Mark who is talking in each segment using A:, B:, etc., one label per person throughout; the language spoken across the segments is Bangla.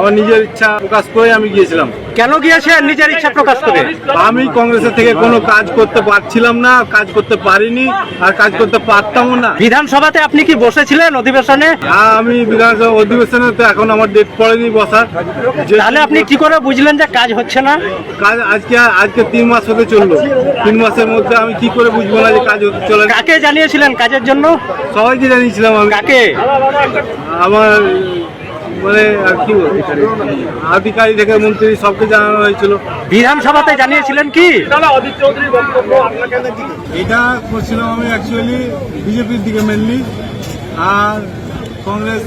A: আমার নিজের ইচ্ছা প্রকাশ করে আমি গিয়েছিলাম।
B: কেন গিয়েছেন? নিজের ইচ্ছা প্রকাশ করে?
A: আমি কংগ্রেসের থেকে কোনো কাজ করতে পারছিলাম না কাজ করতে পারিনি আর কাজ করতে পারতামও না।
B: বিধানসভাতে আপনি কি বসেছিলেন অধিবেশনে?
A: আমি বিধানসভা অধিবেশনে তো এখন আমার ডেট পড়েনি বসার। যে
B: তাহলে আপনি কি করে বুঝলেন যে কাজ হচ্ছে না?
A: কাজ আজকে আজকে তিন মাস হতে চলল। তিন মাসের মধ্যে আমি কি করে বুঝব না যে কাজ হতে চলে না?
B: কাকে জানিয়েছিলেন কাজের জন্য?
A: সবাইকে জানিয়েছিলাম আমি।
B: কাকে?
A: আমার মানে আর কি বলব? আধিকারিক থেকে মন্ত্রী সবকে জানানো হয়েছিল।
B: বিধানসভাতে জানিয়েছিলেন কি?
A: এটা করছিলাম আমি অ্যাকচুয়ালি বিজেপির দিকে মেনলি আর কংগ্রেস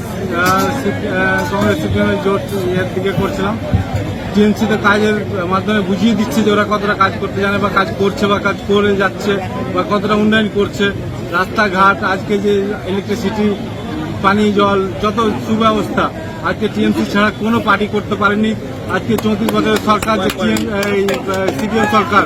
A: কংগ্রেস সিপিএমের জোট ইয়ের দিকে করছিলাম। টিএমসিতে কাজের মাধ্যমে বুঝিয়ে দিচ্ছে যে ওরা কতটা কাজ করতে জানে বা কাজ করছে বা কাজ করে যাচ্ছে বা কতটা উন্নয়ন করছে। রাস্তাঘাট আজকে যে ইলেকট্রিসিটি পানি, জল, যত সুব্যবস্থা। আজকে টিএমসি ছাড়া কোনো পার্টি করতে পারেনি। আজকে চৌত্রিশ বছরের সরকার, যে সিপিএম সরকার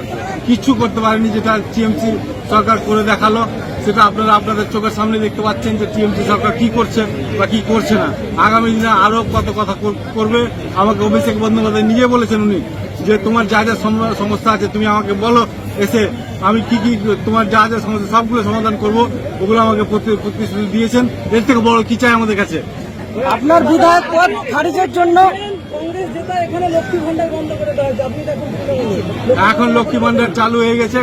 A: কিচ্ছু করতে পারেনি, যেটা টিএমসি সরকার করে দেখাল। সেটা আপনারা আপনাদের চোখের সামনে দেখতে পাচ্ছেন যে টিএমসি সরকার কি করছে বা কি করছে না। আগামী দিনে আরও কত কথা করবে, আমাকে অভিষেক বন্দ্যোপাধ্যায় নিজে বলেছেন উনি। যে তোমার যা যা সমস্যা আছে তুমি আমাকে বলো এসে আমি কি কি তোমার যা যা সমস্যা সবগুলো সমাধান করব। ওগুলো আমাকে প্রতি- প্রতিশ্রুতি দিয়েছেন। এর থেকে বড় কি চাই আমাদের কাছে?
C: আপনার বিধায়ক পদ খারিজের জন্য
A: এখন লক্ষ্মী ভান্ডার চালু হয়ে গেছে।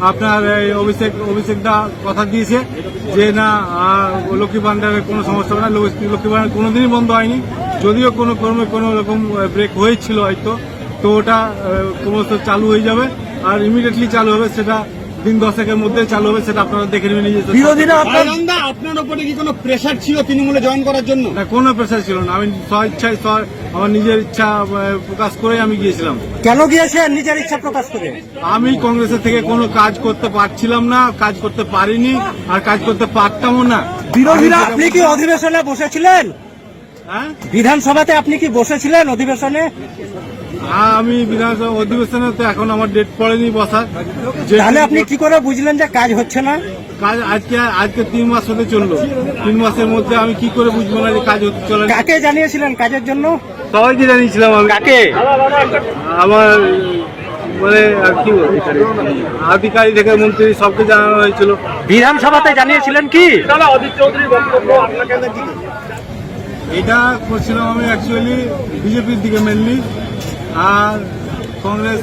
A: আপনার এই অভিষেক অভিষেক দা কথা দিয়েছে যে না লক্ষ্মী ভান্ডারের কোনো সমস্যা হবে না। লক্ষ্মী লক্ষ্মী ভান্ডার কোনোদিনই বন্ধ হয়নি। যদিও কোনো কর্মে কোনো রকম ব্রেক হয়েছিল হয়তো। তো ওটা ক্রমশ চালু হয়ে যাবে আর ইমিডিয়েটলি চালু হবে সেটা দিন দশেকের মধ্যে চালু হবে সেটা আপনারা দেখে নেবেন
C: বিরোধীরা আপনার
D: উপরে কি কোনো প্রেশার ছিল তৃণমূলে জয়েন করার জন্য?
A: না কোনো প্রেশার ছিল না। আমি স্ব ইচ্ছায় স্ব- আমার নিজের ইচ্ছা প্রকাশ করে আমি গিয়েছিলাম।
B: কেন গিয়েছেন নিজের ইচ্ছা প্রকাশ করে?
A: আমি কংগ্রেসের থেকে কোনো কাজ করতে পারছিলাম না কাজ করতে পারিনি আর কাজ করতে পারতামও না।
B: বিরোধীরা আপনি কি অধিবেশনে বসেছিলেন?
A: হ্যাঁ?
B: বিধানসভাতে আপনি কি বসেছিলেন অধিবেশনে?
A: আমি বিধানসভা অধিবেশনে তো এখন আমার ডেট পড়েনি বসার।
B: তাহলে আপনি কি করে বুঝলেন যে কাজ হচ্ছে না?
A: কাজ আজকে আজকে তিন মাস হতে চলল। তিন মাসের মধ্যে আমি কি করে বুঝব না যে কাজ হতে চলে না?
B: কাকে জানিয়েছিলেন কাজের জন্য?
A: সবাইকে জানিয়েছিলাম আমি।
B: কাকে?
A: আমার মানে আর কি আধিকারিক থেকে মন্ত্রী সবকে জানানো হয়েছিল।
B: বিধানসভাতে জানিয়েছিলেন কি?
A: এটা করছিলাম আমি অ্যাকচুয়ালি বিজেপির দিকে মেনলি আর কংগ্রেস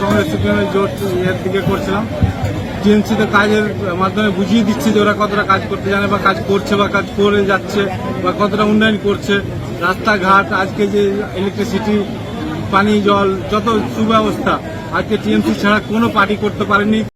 A: কংগ্রেস সিপিএমের জোট ইয়ের দিকে করছিলাম। টিএমসিতে কাজের মাধ্যমে বুঝিয়ে দিচ্ছে যে ওরা কতটা কাজ করতে জানে বা কাজ করছে বা কাজ করে যাচ্ছে বা কতটা উন্নয়ন করছে। রাস্তাঘাট, আজকে যে ইলেকট্রিসিটি পানি, জল, যত সুব্যবস্থা, আজকে টিএমসি ছাড়া কোনো পার্টি করতে পারেনি।